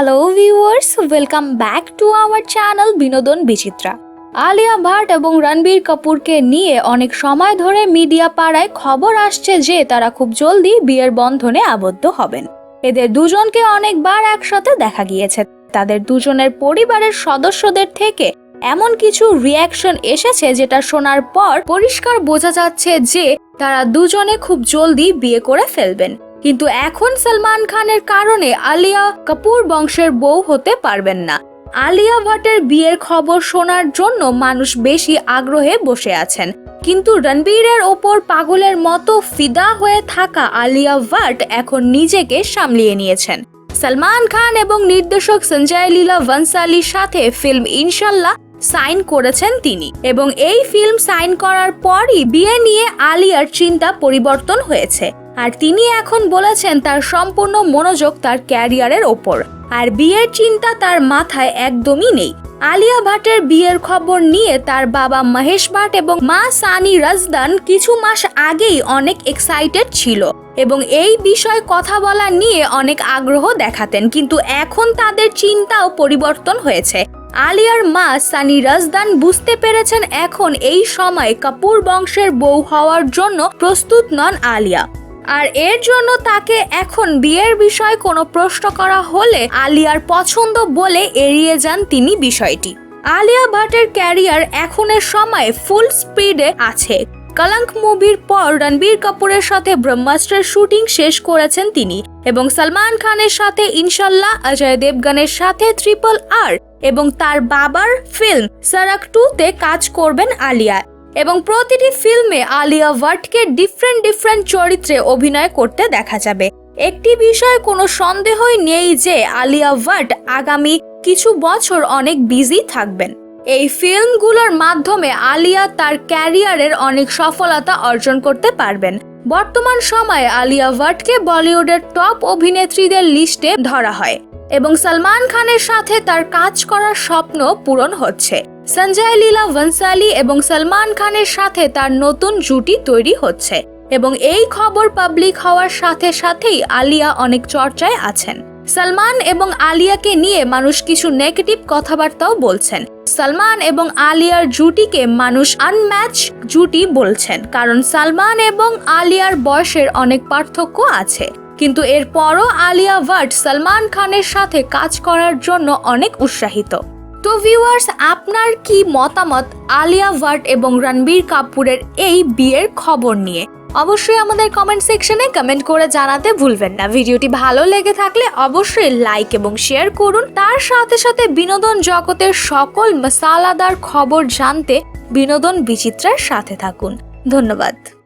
Hello viewers welcome back to our channel Binodon Bichitra Alia Bhatt এবং রণবীর কাপুরকে নিয়ে অনেক সময় ধরে মিডিয়া পাড়ায় খবর আসছে যে তারা খুব জলদি বিয়ের বন্ধনে আবদ্ধ হবেন। এদের দুজনকে অনেকবার একসাথে দেখা গিয়েছে। তাদের দুজনের পরিবারের সদস্যদের থেকে এমন কিছু রিয়াকশন এসেছে যেটা শোনার পর পরিষ্কার বোঝা যাচ্ছে যে তারা দুজনে খুব জলদি বিয়ে করে ফেলবেন। কিন্তু এখন সলমান খানের কারণে আলিয়া কাপুর বংশের বউ হতে পারবেন না। আলিয়া ভাটের বিয়ের খবর শোনার জন্য মানুষ বেশি আগ্রহে বসে আছেন। কিন্তু রণবীরের ওপর পাগলের মতো ফিদা হয়ে থাকা আলিয়া ভাট এখন নিজেকে সামলিয়ে নিয়েছেন। সলমান খান এবং নির্দেশক সঞ্জয় লীলা বনসালির সাথে ফিল্ম ইনশাল্লাহ সাইন করেছেন তিনি এবং এই ফিল্ম সাইন করার পরই বিয়ে নিয়ে আলিয়ার চিন্তা পরিবর্তন হয়েছে। আর তিনি এখন বলেছেন তার সম্পূর্ণ মনোযোগ তার ক্যারিয়ারের ওপর। আর বিয়ের চিন্তা তার মাথায় একদমই নেই। আলিয়া ভাটের বিয়ের খবর নিয়ে তার বাবা মহেশ ভাট এবং মা সানি রাজদান কিছু মাস আগেই অনেক এক্সাইটেড ছিল এবং এই বিষয়ে কথা বলা নিয়ে অনেক আগ্রহ দেখাতেন। কিন্তু এখন তাদের চিন্তাও পরিবর্তন হয়েছে। আলিয়ার মা সানি রাজদান বুঝতে পেরেছেন এখন এই সময় কাপুর বংশের বউ হওয়ার জন্য প্রস্তুত নন আলিয়া। আর এর জন্য তাকে এখন বিয়ের বিষয়ে কোনো প্রশ্ন করা হলে আলিয়ার পছন্দ বলে এড়িয়ে যান তিনি বিষয়টি। আলিয়া ভাটের ক্যারিয়ার এখনের সময় ফুল স্পিডে আছে। কলঙ্ক মুভির পর রণবীর কাপুরের সাথে ব্রহ্মাস্ত্রের শুটিং শেষ করেছেন তিনি এবং সালমান খানের সাথে ইনশাল্লাহ অজয় দেবগানের সাথে ট্রিপল আর এবং তার বাবার ফিল্ম সারাক টুতে কাজ করবেন আলিয়া। এবং প্রতিটি ফিল্মে আলিয়া ভাটকে ডিফারেন্ট ডিফারেন্ট চরিত্রে অভিনয় করতে দেখা যাবে। একটি বিষয়ে কোনো সন্দেহই নেই যে আলিয়া ভাট আগামী কিছু বছর অনেক বিজি থাকবেন। এই ফিল্মগুলোর মাধ্যমে আলিয়া তার ক্যারিয়ারের অনেক সফলতা অর্জন করতে পারবেন। বর্তমান সময়ে আলিয়া ভাটকে বলিউডের টপ অভিনেত্রীদের লিস্টে ধরা হয়। এবং সলমান খানের সাথে তার কাজ করার স্বপ্ন পূরণ হচ্ছে। সঞ্জয় লীলা বনসালি এবং সলমান খানের সাথে তার নতুন জুটি তৈরি হচ্ছে এবং এই খবর পাবলিক হওয়ার সাথে সাথেই আলিয়া অনেক চর্চায় আছেন। সলমান এবং আলিয়াকে নিয়ে মানুষ কিছু নেগেটিভ কথাবার্তাও বলছেন। সলমান এবং আলিয়ার জুটিকে মানুষ আনম্যাচ জুটি বলছেন, কারণ সালমান এবং আলিয়ার বয়সের অনেক পার্থক্য আছে। কিন্তু এরপরও আলিয়া ভাট সলমান খানের সাথে কাজ করার জন্য অনেক উৎসাহিত। তো ভিউয়ার্স আপনার কি মতামত আলিয়া ভাট এবং রণবীর কাপুরের এই বিয়ের খবর নিয়ে? অবশ্যই আমাদের কমেন্ট সেকশনে কমেন্ট করে জানাতে ভুলবেন না। ভিডিওটি ভালো লেগে থাকলে অবশ্যই লাইক এবং শেয়ার করুন। তার সাথে সাথে বিনোদন জগতের সকল মশালাদার খবর জানতে বিনোদন বিচিত্রার সাথে থাকুন। ধন্যবাদ।